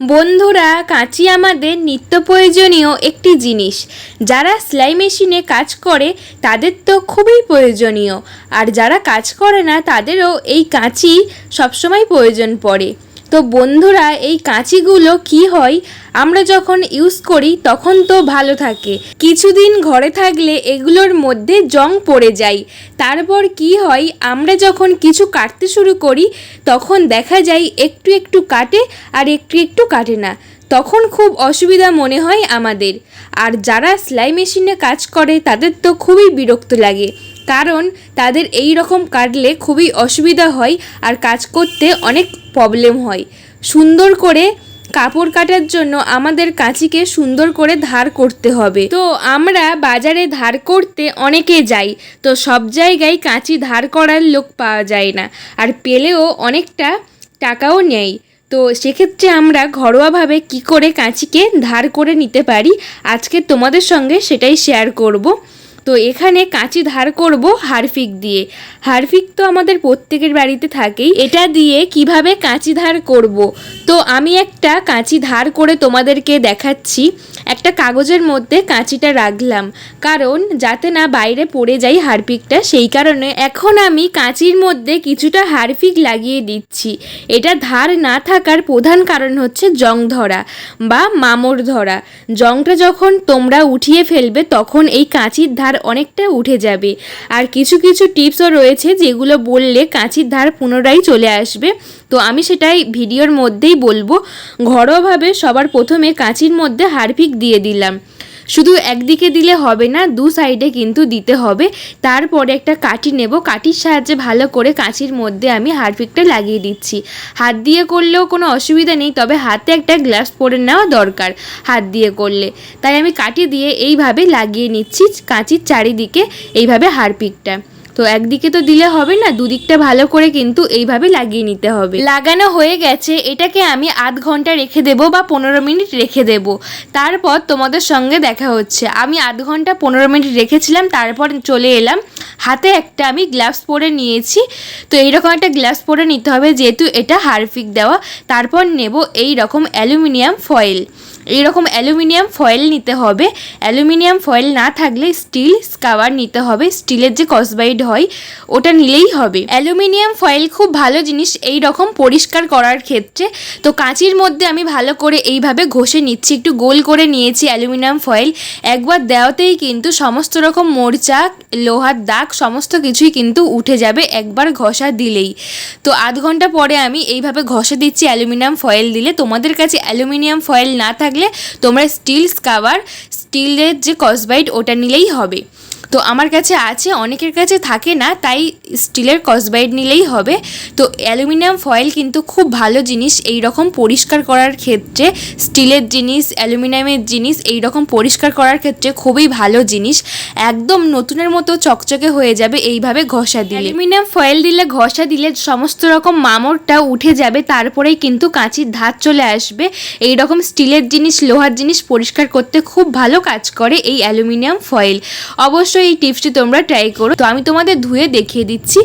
বন্ধুরা, কাঁচি আমাদের নিত্য প্রয়োজনীয় একটি জিনিস। যারা সেলাই মেশিনে কাজ করে, তাদের তো খুবই প্রয়োজনীয়। আর যারা কাজ করে না, তাদেরও এই কাঁচি সবসময় প্রয়োজন পড়ে। তো বন্ধুরা, এই কাঁচিগুলো কি হয়? আমরা যখন ইউজ করি, তখন তো ভালো থাকে। কিছুদিন ঘরে থাকলে এগুলোর মধ্যে জং পড়ে যায়। তারপর কি হয়? আমরা যখন কিছু কাটতে শুরু করি, তখন দেখা যায় একটু একটু কাটে আর একটু একটু কাটে না। তখন খুব অসুবিধা মনে হয় আমাদের। আর যারা সেলাই মেশিনে কাজ করে, তাদের তো খুবই বিরক্ত লাগে। কারণ তাদের এই রকম কাটলে খুবই অসুবিধা হয় আর কাজ করতে অনেক প্রবলেম হয়। সুন্দর করে কাপড় কাটার জন্য আমাদের কাঁচিকে সুন্দর করে ধার করতে হবে। তো আমরা বাজারে ধার করতে অনেকে যাই, তো সব জায়গায় কাঁচি ধার করার লোক পাওয়া যায় না আর পেলেও অনেকটা টাকাও নেয় তো সেক্ষেত্রে আমরা ঘরোয়াভাবে কি করে কাঁচিকে ধার করে নিতে পারি, আজকে তোমাদের সঙ্গে সেটাই শেয়ার করব। তো এখানে কাঁচি ধার করব হারফিক দিয়ে। হারফিক তো আমাদের প্রত্যেকের বাড়িতে থাকেই। এটা দিয়ে কীভাবে কাঁচি ধার করব? তো আমি একটা কাঁচি ধার করে তোমাদেরকে দেখাচ্ছি। একটা কাগজের মধ্যে কাঁচিটা রাখলাম। কারণ যাতে না বাইরে পড়ে যায় হারপিকটা, সেই কারণে এখন আমি কাঁচির মধ্যে কিছুটা হারপিক লাগিয়ে দিচ্ছি। এটা ধার না থাকার প্রধান কারণ হচ্ছে জং ধরা বা মামর ধরা। জংটা যখন তোমরা উঠিয়ে ফেলবে, তখন এই কাঁচির ধার অনেকটা উঠে যাবে। আর কিছু কিছু টিপসও রয়েছে যেগুলো বললে কাঁচির ধার পুনরায় চলে আসবে। তো আমি সেটাই ভিডিওর মধ্যেই বলব। ঘরোয়াভাবে সবার প্রথমে কাঁচির মধ্যে হারপিক দিয়ে দিলাম। শুধু একদিকে দিলে হবে না, দু সাইডে কিন্তু দিতে হবে। তারপরে একটা কাঠি নেব। কাঠির সাহায্যে ভালো করে কাঁচির মধ্যে আমি হারপিকটা লাগিয়ে দিচ্ছি। হাত দিয়ে করলেও কোনো অসুবিধা নেই, তবে হাতে একটা গ্লাভস পরে নেওয়া দরকার হাত দিয়ে করলে। তাই আমি কাঠি দিয়ে এইভাবে লাগিয়ে নিচ্ছি কাঁচির চারিদিকে, এইভাবে হারপিকটা তো একদিকে তো দিলে হবে না, দুদিকটা ভালো করে কিন্তু এইভাবে লাগিয়ে নিতে হবে। লাগানো হয়ে গেছে, এটাকে আমি আধ ঘণ্টা রেখে দেব বা পনেরো মিনিট রেখে দেব। তারপর তোমাদের সঙ্গে দেখা হচ্ছে। আমি আধ ঘণ্টা পনেরো মিনিট রেখেছিলাম, তারপর চলে এলাম। হাতে একটা আমি গ্লাভস পরে নিয়েছি। তো এইরকম একটা গ্লাভস পরে নিতে হবে, যেহেতু এটা হারফিক দেওয়া। তারপর নেব এই রকম অ্যালুমিনিয়াম ফয়েল। এইরকম অ্যালুমিনিয়াম ফয়েল নিতে হবে। অ্যালুমিনিয়াম ফয়েল না থাকলে স্টিল স্কাওয়ার নিতে হবে। স্টিলের যে কসবাইড হয়, ওটা নিলেই হবে। অ্যালুমিনিয়াম ফয়েল খুব ভালো জিনিস এই রকম পরিষ্কার করার ক্ষেত্রে। তো কাঁচির মধ্যে আমি ভালো করে এইভাবে ঘষে নিচ্ছি। একটু গোল করে নিয়েছি অ্যালুমিনিয়াম ফয়েল। একবার দেওয়াতেই কিন্তু সমস্ত রকম মোর্চা, লোহার দাগ, সমস্ত কিছুই কিন্তু উঠে যাবে একবার ঘষা দিলেই। তো আধ ঘণ্টা পরে আমি এইভাবে ঘষে দিচ্ছি অ্যালুমিনিয়াম ফয়েল দিলে। তোমাদের কাছে অ্যালুমিনিয়াম ফয়েল না থাকলে তোমরা স্টিল স্কাবার স্টিলের যে কসবাইট ওটা নিলেই হবে। তো আমার কাছে আছে, অনেকের কাছে থাকে না, তাই স্টিলের কসবাইট নিলেই হবে। তো অ্যালুমিনিয়াম ফয়েল কিন্তু খুব ভালো জিনিস এই রকম পরিষ্কার করার ক্ষেত্রে, স্টিলের জিনিস, অ্যালুমিনিয়ামের জিনিস এই রকম পরিষ্কার করার ক্ষেত্রে খুবই ভালো জিনিস। একদম নতুনের মতো চকচকে হয়ে যাবে, এইভাবে ঘষা দিলে। অ্যালুমিনিয়াম ফয়েল দিলে, ঘষা দিলে সমস্ত রকম মামরটা উঠে যাবে, তারপরেই কিন্তু কাঁচির ধার চলে আসবে। এই রকম স্টিলের জিনিস, লোহার জিনিস পরিষ্কার করতে খুব ভালো কাজ করে এই অ্যালুমিনিয়াম ফয়েল। অবশ্যই এই টিপসটি তোমরা ট্রাই করো। তো আমি তোমাদের ধুয়ে দেখিয়ে দিচ্ছি।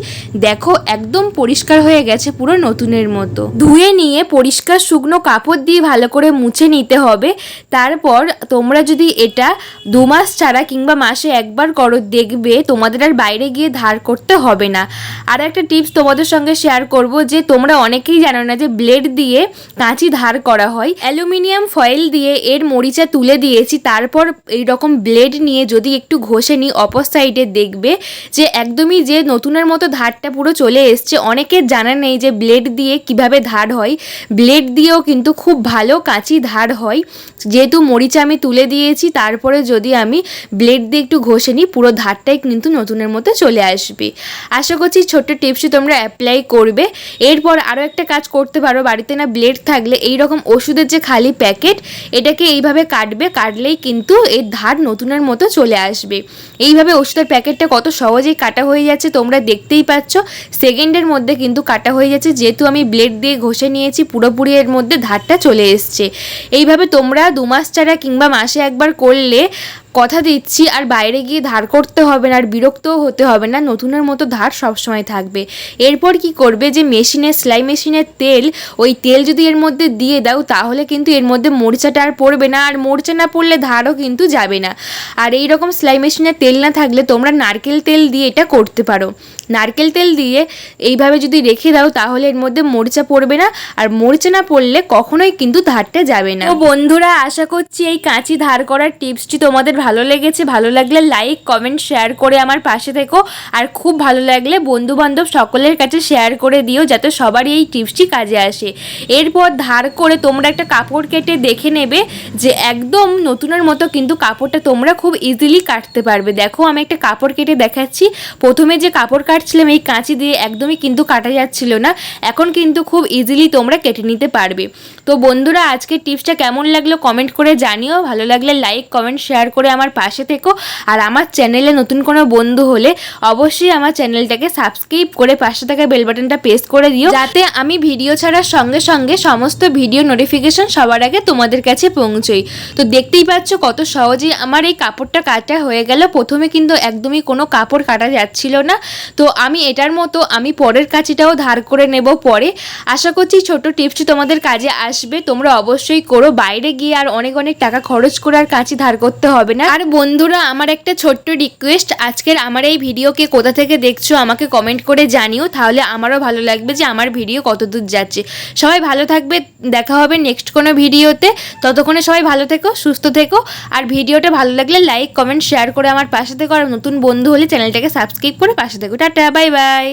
দেখো, একদম পরিষ্কার হয়ে গেছে পুরো নতুনের মতো। ধুয়ে নিয়ে পরিষ্কার শুকনো কাপড় দিয়ে ভালো করে মুছে নিতে হবে। তারপর তোমরা যদি এটা দু মাস ছাড়া কিংবা মাসে একবার করো, দেখবে তোমাদের আর বাইরে গিয়ে ধার করতে হবে না। আর একটা টিপস তোমাদের সঙ্গে শেয়ার করব যে, তোমরা অনেকেই জানো না যে ব্লেড দিয়ে কাঁচি ধার করা হয়। অ্যালুমিনিয়াম ফয়েল দিয়ে এর মরিচা তুলে দিয়েছি। তারপর এইরকম ব্লেড নিয়ে যদি একটু ঘষে নিই অপর সাইডে দেখবে যে একদমই যে নতুনের মতো ধারটা পুরো চলে এসছে। অনেকের জানা নেই যে ব্লেড দিয়ে কীভাবে ধার হয়। ব্লেড দিয়েও কিন্তু খুব ভালো কাঁচি ধার হয়। যেহেতু মরিচা আমি তুলে দিয়েছি, তারপরে যদি আমি ব্লেড দিয়ে একটু ঘষে নিই, পুরো ধারটাই কিন্তু নতুনের মতো চলে আসবে। আশা করছি ছোট্ট টিপসই তোমরা অ্যাপ্লাই করবে। এরপর আরও একটা কাজ করতে পারো, বাড়িতে না ব্লেড থাকলে এই রকম ওষুধের যে খালি প্যাকেট এটাকে এইভাবে কাটবে, কাটলেই কিন্তু এর ধার নতুনের মতো চলে আসবে। এইভাবে ওষুধের প্যাকেটটা কত সহজেই কাটা হয়ে যাচ্ছে তোমরা দেখতেই পাচ্ছ। সেকেন্ডের মধ্যে কিন্তু কাটা হয়ে যাচ্ছে, যেহেতু আমি ব্লেড দিয়ে ঘষে নিয়েছি, পুরোপুরি এর মধ্যে ধারটা চলে এসছে। এইভাবে তোমরা দু মাস ছাড়া কিংবা মাসে একবার করলে কথা দিচ্ছি আর বাইরে গিয়ে ধার করতে হবে না আর বিরক্তও হতে হবে না। নতুনের মতো ধার সবসময় থাকবে। এরপর কি করবে যে মেশিনে, সেলাই মেশিনের তেল, ওই তেল যদি এর মধ্যে দিয়ে দাও তাহলে কিন্তু এর মধ্যে মোর্চাটা আর পড়বে না। আর মোর্চা না পড়লে ধারও কিন্তু যাবে না। আর এই রকম সেলাই মেশিনের তেল না থাকলে তোমরা নারকেল তেল দিয়ে এটা করতে পারো। নারকেল তেল দিয়ে এইভাবে যদি রেখে দাও, তাহলে এর মধ্যে মরিচা পড়বে না। আর মরিচা না পড়লে কখনোই কিন্তু ধারটা যাবে না। তো বন্ধুরা, আশা করছি এই কাঁচি ধার করার টিপসটি তোমাদের ভালো লেগেছে। ভালো লাগলে লাইক, কমেন্ট, শেয়ার করে আমার পাশে থেকো। আর খুব ভালো লাগলে বন্ধু বান্ধব সকলের কাছে শেয়ার করে দিও, যাতে সবারই এই টিপসটি কাজে আসে। এরপর ধার করে তোমরা একটা কাপড় কেটে দেখে নেবে যে একদম নতুনের মতো কিন্তু কাপড়টা তোমরা খুব ইজিলি কাটতে পারবে। দেখো, আমি একটা কাপড় কেটে দেখাচ্ছি। প্রথমে যে কাপড় কাটছিলাম এই কাঁচি দিয়ে একদমই কিন্তু কাটা যাচ্ছিল না। এখন কিন্তু খুব ইজিলি তোমরা কেটে নিতে পারবে। তো বন্ধুরা, আজকের টিপসটা কেমন লাগল কমেন্ট করে জানিও। ভালো লাগলে লাইক কমেন্ট শেয়ার করে আমার পাশে থেকো। আর আমার চ্যানেলে নতুন কোনো বন্ধু হলে অবশ্যই আমার চ্যানেলটাকে সাবস্ক্রাইব করে পাশে থাকা বেল বাটনটা প্রেস করে দিও। যাতে আমি ভিডিও ছাড়ার সঙ্গে সঙ্গে সমস্ত ভিডিও নোটিফিকেশন সবার আগে তোমাদের কাছে পৌঁছই। তো দেখতেই পাচ্ছ কত সহজেই আমার এই কাপড়টা কাটা হয়ে গেল। প্রথমে কিন্তু একদমই কোনো কাপড় কাটা যাচ্ছিল না। তো আমি এটার মতো আমি পরের কাঁচিটাও ধার করে নেব পরে। আশা করছি ছোট টিপসটি তোমাদের কাজে আসবে। তোমরা অবশ্যই করো। বাইরে গিয়ে আর অনেক অনেক টাকা খরচ করে আর কাঁচি ধার করতে হবে না। আর বন্ধুরা, আমার একটা ছোট্ট রিকোয়েস্ট আজকের আমার এই ভিডিওকে কোথা থেকে দেখছ আমাকে কমেন্ট করে জানিও। তাহলে আমারও ভালো লাগবে যে আমার ভিডিও কত দূর যাচ্ছে। সবাই ভালো থাকবে। দেখা হবে নেক্সট কোনো ভিডিওতে ততক্ষণে সবাই ভালো থেকো, সুস্থ থেকো। আর ভিডিওটা ভালো লাগলে লাইক কমেন্ট শেয়ার করে আমার পাশে থেকো। আর নতুন বন্ধু হলে চ্যানেলটাকে সাবস্ক্রাইব করে পাশে থেকো। Tata bye bye